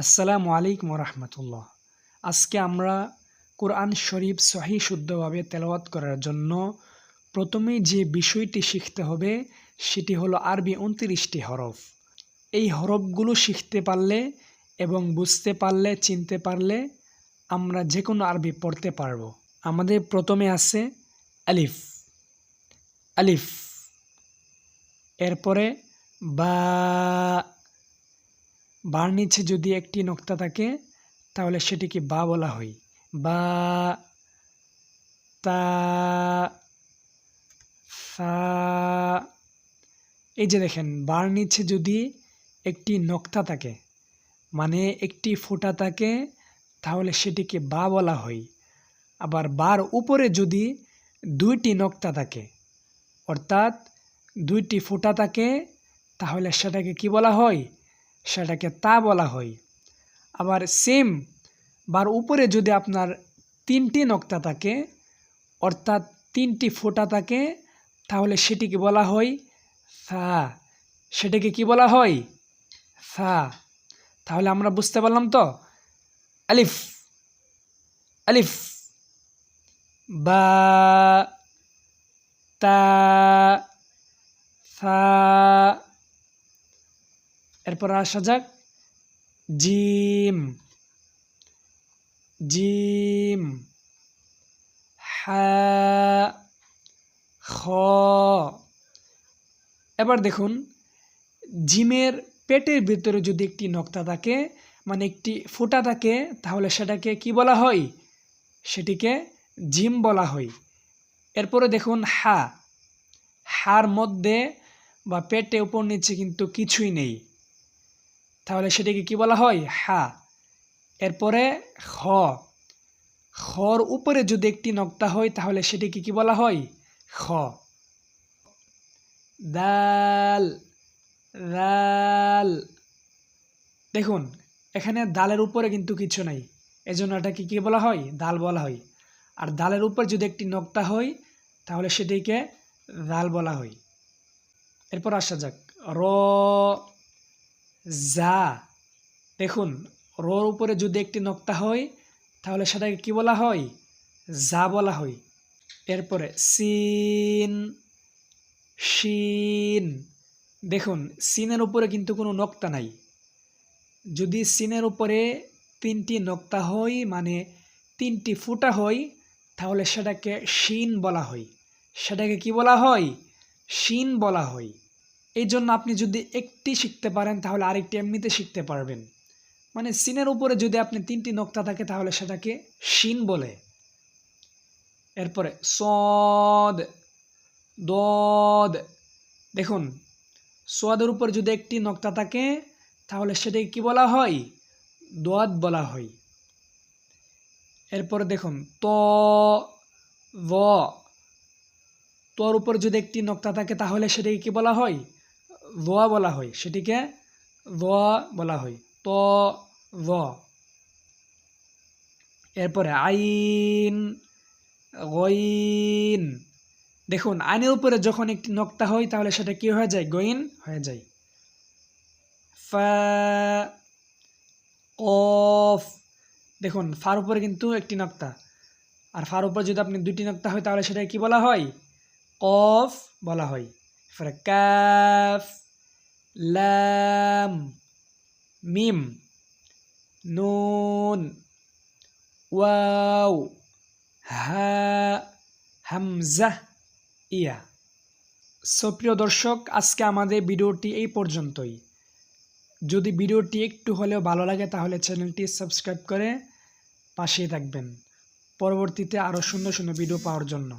আসসালামু আলাইকুম রহমতুল্লাহ আজকে আমরা কোরআন শরীফ সহি শুদ্ধভাবে তেলাওয়াত করার জন্য প্রথমেই যে বিষয়টি শিখতে হবে সেটি হলো আরবি উনত্রিশটি হরফ। এই হরফগুলো শিখতে পারলে এবং বুঝতে পারলে, চিনতে পারলে আমরা যে কোনো আরবি পড়তে পারব। আমাদের প্রথমে আছে আলিফ। আলিফ। এরপরে বা বার নিচে যদি একটি নোক্তা থাকে, তাহলে সেটিকে বা বলা হয়। বা, তা সা এই যে দেখেন, বার নিচে যদি একটি নোক্তা থাকে মানে একটি ফোঁটা থাকে, তাহলে সেটিকে বা বলা হয়। আবার বার উপরে যদি দুইটি নোক্তা থাকে, অর্থাৎ দুইটি ফোঁটা থাকে, তাহলে সেটাকে কি বলা হয়? সেটাকে তা বলা হয়। আবার সেম বার উপরে যদি আপনার তিনটি নক্তা থাকে, অর্থাৎ তিনটি ফোঁটা থাকে, তাহলে সেটিকে বলা হয় সা। সেটাকে কি বলা হয়? সা। তাহলে আমরা বুঝতে পারলাম তো? আলিফ। আলিফ। বা, তা, সা। এরপর আসা যাক। জিম। জিম। হা। খ। এবার দেখুন, জিমের পেটের ভিতরে যদি একটি নক্তা থাকে মানে একটি ফোঁটা থাকে, তাহলে সেটাকে কি বলা হয়? সেটিকে জিম বলা হয়। এরপরে দেখুন, হা। হার মধ্যে বা পেটে উপর নিচে কিন্তু কিছুই নেই। তাহলে সেটিকে কি বলা হয়? হা। এরপরে খ। খর উপরে যদি একটি নক্তা হয়, তাহলে সেটিকে কি বলা হয়? খ। দাল। দাল দেখুন, এখানে দালের উপরে কিন্তু কিছু নাই। এজন্য এটাকে কি বলা হয়? দাল বলা হয়। আর দালের উপর যদি একটি নক্তা হয়, তাহলে সেটিকে দাল বলা হয়। এরপর আসা যাক। র। যা। দেখুন, রোর উপরে যদি একটি নক্তা হয়, তাহলে সেটাকে কি বলা হয়? যা বলা হয়। এরপরে সিন, শিন। দেখুন, সিনের উপরে কিন্তু কোনো নক্তা নাই। যদি সিনের উপরে তিনটি নক্তা হয় মানে তিনটি ফুটা হয়, তাহলে সেটাকে শিন বলা হয়। সেটাকে কি বলা হয়? শিন বলা হয়। এই জন্য আপনি যদি একটি শিখতে পারেন, তাহলে আরেকটি এমনিতে শিখতে পারবেন। মানে সিনের উপরে যদি আপনি তিনটি নক্তা থাকে, তাহলে সেটাকে শিন বলে। এরপরে সদ, দদ। দেখুন সোয়াদের উপর যদি একটি নক্তা থাকে, তাহলে সেটাকে কি বলা হয়? দোয়াদ বলা হয়। এরপরে দেখুন, ত, ব। তোর উপর যদি একটি নক্তা থাকে, তাহলে সেটাকে কি বলা হয়? দোয়া বলা হয়, সেটিকে দোয়া বলা হয়। ত ভ এরপরে আইন, গইন। দেখুন, আইনের উপরে যখন একটি নক্তা হয়, তাহলে সেটা কি হয়ে যায়? গইন হয়ে যায়। ফা, কফ। দেখুন, ফার উপরে কিন্তু একটি নক্তা। আর ফার উপরে যদি আপনি দুটি নক্তা হয়, তাহলে সেটা কি বলা হয়? কফ বলা হয়। এরপরে কাফ লাম মিম নুন ওয়াও হা হামজা ইয়া সুপ্রিয় দর্শক, আজকে আমাদের ভিডিওটি এই পর্যন্তই। যদি ভিডিওটি একটু হলেও ভালো লাগে, তাহলে চ্যানেলটি সাবস্ক্রাইব করে পাশেই থাকবেন। পরবর্তীতে আরও সুন্দর সুন্দর ভিডিও পাওয়ার জন্য।